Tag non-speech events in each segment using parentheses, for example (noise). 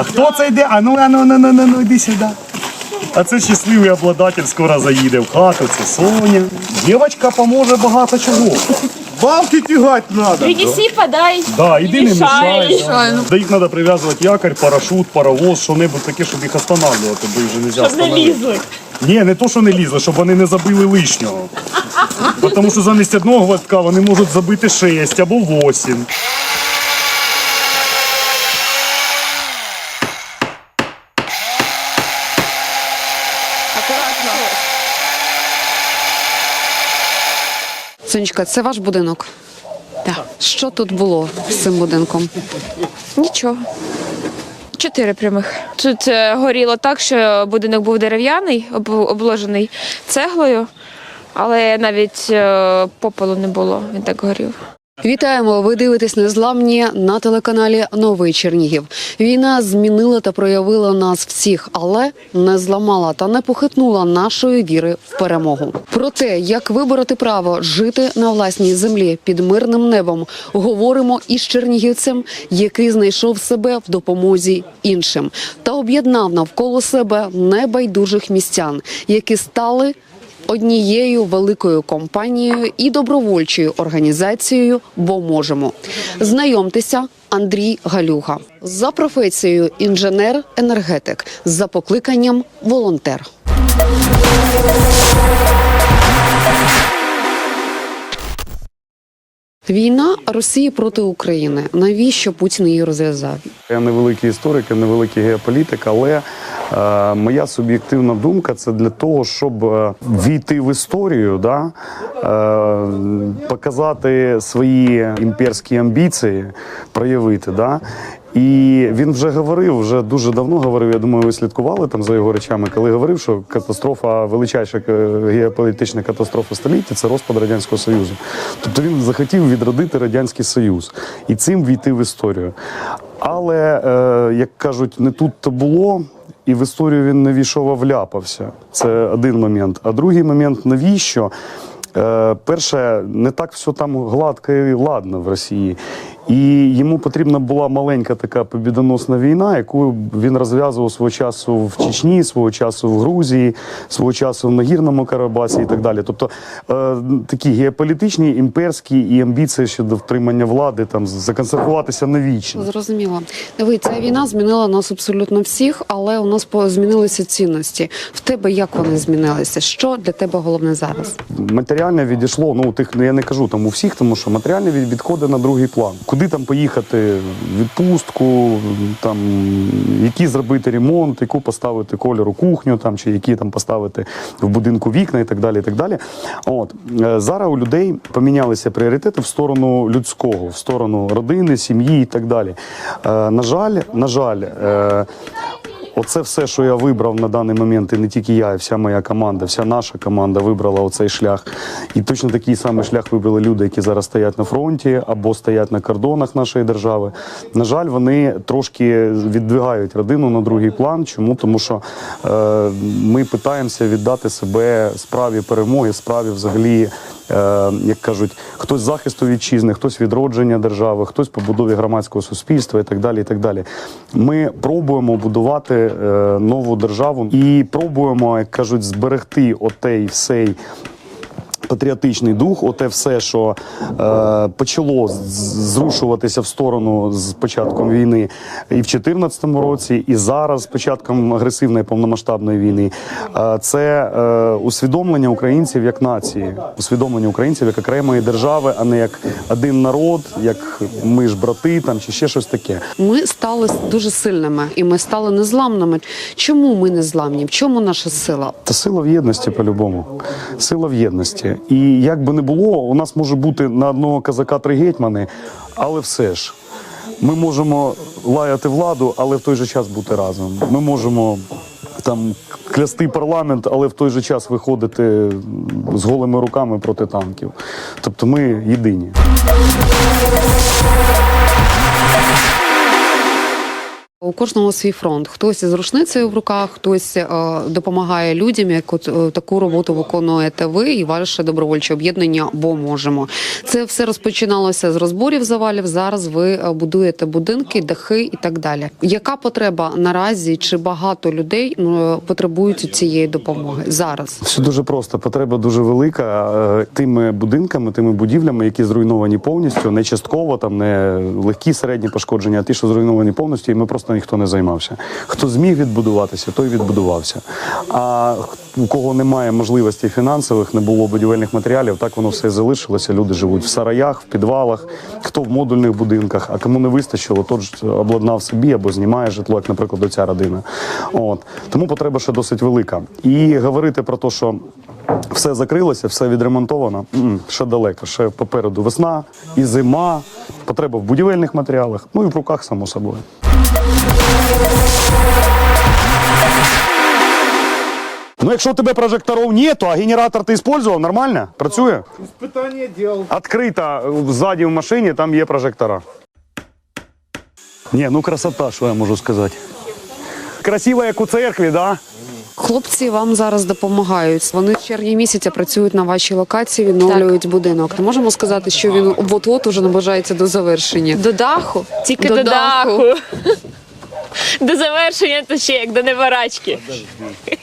А хто це йде? А ну, а ну, ну, ну, ну, ну, іди сюди. А це щасливий обладатель скоро заїде в хату, це Соня. Дівчинка поможе багато чого. Бабки тягать надо. Принеси, подай. Да, іди не Мішай. мішай. Да. До їх треба прив'язувати якорь, парашут, паровоз, що-небудь таке, щоб їх останавливати, бо їх вже не можна Щоб не лізли. Ні, не то, що не лізли, щоб вони не забили лишнього. Тому що замість одного гвоздка вони можуть забити 6 або 8. Сонечка, це ваш будинок. Так. Що тут було з цим будинком? Нічого. Чотири прямих. Тут е, горіло так, що будинок був дерев'яний, об- обложений цеглою, але навіть е, попелу не було. Він так горів. Вітаємо! Ви дивитесь незламні на телеканалі Новий Чернігів. Війна змінила та проявила нас всіх, але не зламала та не похитнула нашої віри в перемогу. Про те, як вибороти право жити на власній землі під мирним небом, говоримо із чернігівцем, який знайшов себе в допомозі іншим та об'єднав навколо себе небайдужих містян, які стали однією великою компанією і добровольчою організацією Бо можемо. Знайомтеся. Андрій Галюга за професією інженер-енергетик, за покликанням волонтер. Війна Росії проти України. Навіщо Путін її розв'язав? Я невеликий історик, я невеликий геополітик, але е, моя суб'єктивна думка це для того, щоб е, війти в історію, да, е, показати свої імперські амбіції, проявити. Да, і він вже говорив, вже дуже давно говорив. Я думаю, ви слідкували там за його речами, коли говорив, що катастрофа, величайша е, геополітична катастрофа століття це розпад радянського союзу. Тобто він захотів відродити радянський союз і цим війти в історію. Але е, як кажуть, не тут то було. І в історію він не війшов, а вляпався. Це один момент. А другий момент навіщо? Е, перше, не так все там гладко і ладно в Росії. І йому потрібна була маленька така побідоносна війна, яку він розв'язував свого часу в Чечні, свого часу в Грузії, свого часу в Нагірному Карабасі і так далі. Тобто е, такі геополітичні, імперські і амбіції щодо втримання влади, там законсервуватися навічно. Зрозуміло. Диви, ця війна змінила нас абсолютно всіх, але у нас по- змінилися цінності. В тебе як вони змінилися? Що для тебе головне зараз? Матеріальне відійшло. Ну тих ну, я не кажу там у всіх, тому що матеріальне від- відходить на другий план. Куди там поїхати? Відпустку, там які зробити ремонт, яку поставити кольору кухню, там чи які там поставити в будинку вікна і так далі. І так далі. От е, зараз у людей помінялися пріоритети в сторону людського, в сторону родини, сім'ї і так далі. Е, На жаль, на жаль. е, Оце все, що я вибрав на даний момент, і не тільки я, і вся моя команда, вся наша команда вибрала оцей шлях. І точно такий самий шлях вибрали люди, які зараз стоять на фронті або стоять на кордонах нашої держави. На жаль, вони трошки віддвигають родину на другий план. Чому? Тому що е, ми питаємося віддати себе справі перемоги, справі взагалі. Е, як кажуть, хтось захисту вітчизни, хтось відродження держави, хтось побудові громадського суспільства і так далі. І так далі. Ми пробуємо будувати е, нову державу і пробуємо, як кажуть, зберегти отей всей. Патріотичний дух, оте все, що е, почало зрушуватися в сторону з початком війни і в 2014 році, і зараз з початком агресивної повномасштабної війни. Е, це е, усвідомлення українців як нації, усвідомлення українців як окремої держави, а не як один народ, як ми ж брати, там чи ще щось таке. Ми стали дуже сильними і ми стали незламними. Чому ми незламні? В чому наша сила? Та сила в єдності по-любому. Сила в єдності. І як би не було, у нас може бути на одного казака три гетьмани, але все ж. Ми можемо лаяти владу, але в той же час бути разом. Ми можемо там клясти парламент, але в той же час виходити з голими руками проти танків. Тобто ми єдині. У кожного свій фронт. Хтось із рушницею в руках, хтось е, допомагає людям. Як от е, таку роботу виконуєте ви і ваше добровольче об'єднання, бо можемо. Це все розпочиналося з розборів завалів. Зараз ви е, будуєте будинки, дахи і так далі. Яка потреба наразі? Чи багато людей потребують цієї допомоги зараз? Все дуже просто. Потреба дуже велика. Тими будинками, тими будівлями, які зруйновані повністю, не частково, там не легкі середні пошкодження, а ті, що зруйновані повністю, і ми просто ніхто не займався. Хто зміг відбудуватися, той відбудувався. А у кого немає можливостей фінансових, не було будівельних матеріалів, так воно все залишилося. Люди живуть в сараях, в підвалах, хто в модульних будинках, а кому не вистачило, тот обладнав собі або знімає житло, як, наприклад, ця родина. От тому потреба ще досить велика. І говорити про те, що все закрилося, все відремонтовано. Ще далеко. Ще попереду весна і зима, потреба в будівельних матеріалах, ну і в руках, само собою. Ну, якщо у тебе прожекторів нету, а генератор ти використовував, нормально? Працює? Испытание дел. Відкрита е, ззаді в машині, там є прожектора. Ні, ну красота, що я можу сказати. Красиво, як у церкві, да? Хлопці вам зараз допомагають. Вони з червня місяця працюють на вашій локації, відновлюють будинок. Не можемо сказати, що він от-от уже наближається до завершення. До даху, тільки До до, даху. даху. (laughs) До завершення то ще як до неварачки.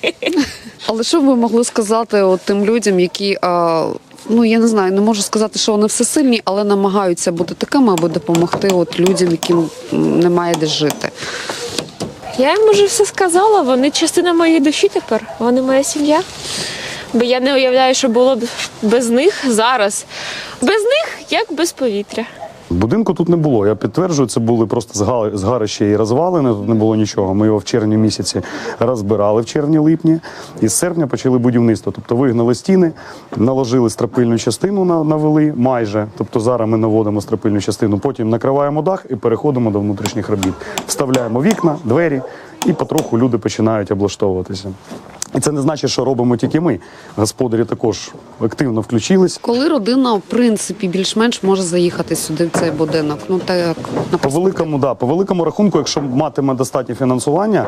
(laughs) Але що б ви могли сказати от тим людям, які а, ну я не знаю, не можу сказати, що вони всесильні, але намагаються бути такими, аби допомогти от людям, яким немає де жити. Я їм уже все сказала, вони частина моєї душі тепер, вони моя сім'я. Бо я не уявляю, що було б без них зараз. Без них як без повітря. Будинку тут не було. Я підтверджую, це були просто зга- згарища і розвалини. Тут не було нічого. Ми його в червні місяці розбирали в червні-липні. І з серпня почали будівництво. Тобто вигнали стіни, наложили стропильну частину, на- навели майже. Тобто зараз ми наводимо стропильну частину, потім накриваємо дах і переходимо до внутрішніх робіт. Вставляємо вікна, двері, і потроху люди починають облаштовуватися. І це не значить, що робимо тільки ми. Господарі також активно включились. Коли родина, в принципі, більш-менш може заїхати сюди в цей будинок. Ну так на По великому, да, по великому рахунку, якщо матиме достатнє фінансування,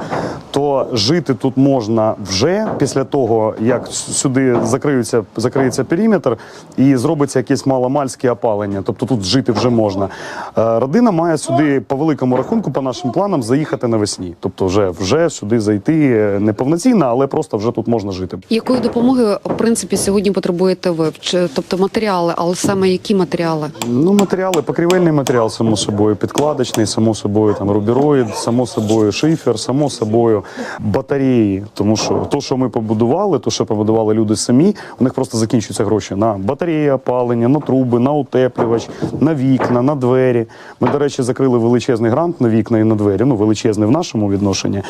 то жити тут можна вже після того, як сюди закриється, закриється периметр і зробиться якесь маломальське опалення. Тобто тут жити вже можна. Е, Родина має сюди по великому рахунку, по нашим планам, заїхати навесні. Тобто, вже вже сюди зайти е, не повноцінно, але просто вже тут можна жити. якої допомоги в принципі сьогодні потребуєте ви? Чи- Тобто матеріали, але саме які матеріали? Ну, матеріали, покрівельний матеріал, само собою, підкладочний, само собою, там рубіроїд, само собою, шифер, само собою, батареї. Тому що то, що ми побудували, то, що побудували люди самі, у них просто закінчуються гроші на батареї, опалення, на труби, на утеплювач, на вікна, на двері. Ми, до речі, закрили величезний грант на вікна і на двері. Ну, величезний в нашому відношенні.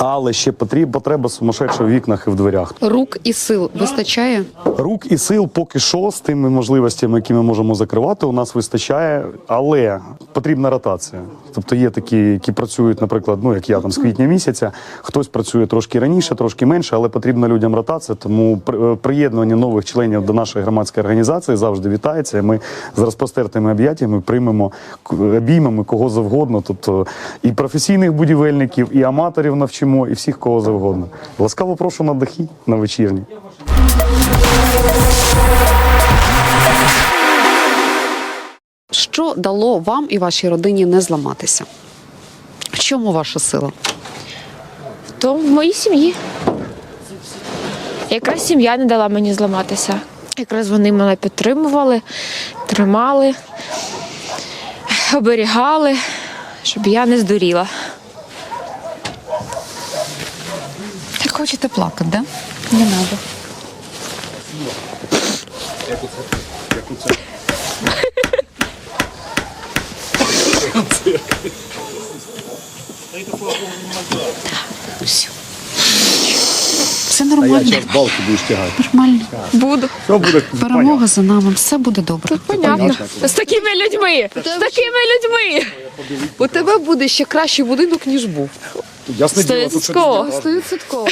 Але ще потрібна потреба сумасшедша в вікнах і в дверях. Рук і сил вистачає? Рук і сил поки що з тими можливостями, які ми можемо закривати, у нас вистачає, але потрібна ротація. Тобто є такі, які працюють, наприклад, ну як я там з квітня місяця, хтось працює трошки раніше, трошки менше, але потрібна людям ротація. Тому е, приєднування нових членів до нашої громадської організації завжди вітається. Ми з розпростертими об'яттями приймемо обіймемо кого завгодно. Тобто і професійних будівельників, і аматорів навчимо, і всіх кого завгодно. Ласкаво прошу на дахи на вечірні. Що дало вам і вашій родині не зламатися? В чому ваша сила? То в моїй сім'ї. Якраз сім'я не дала мені зламатися. Якраз вони мене підтримували, тримали, оберігали, щоб я не здуріла. Хочете плакати, да? Не надо. Все. Нормально. балки будешь тягать. Нормально. Буду. Все буде Перемога за нами. Все буде добре. Понятно. З такими людьми. З такими людьми. У тебе буде ще кращий будинок, ніж був. Ясне діло, тут Стовідсотково. Стовідсотково.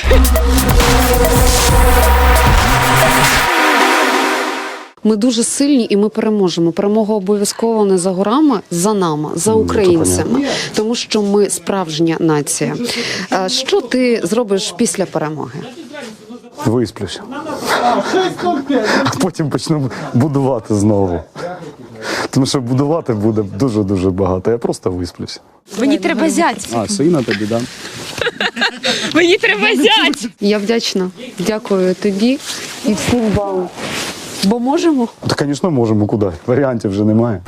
Ми дуже сильні і ми переможемо. Перемога обов'язково не за горами, за нами, за Ну, українцями, тому що ми справжня нація. Е, Що ти зробиш після перемоги? Висплюся. А потім почну будувати знову. Тому що будувати буде дуже-дуже багато. Я просто висплюся. Мені треба зять. А, сина тобі, да? Мені треба зять. Я вдячна. Дякую тобі і всім вам. Бо можемо. Та, звісно, можемо куди. Варіантів вже немає.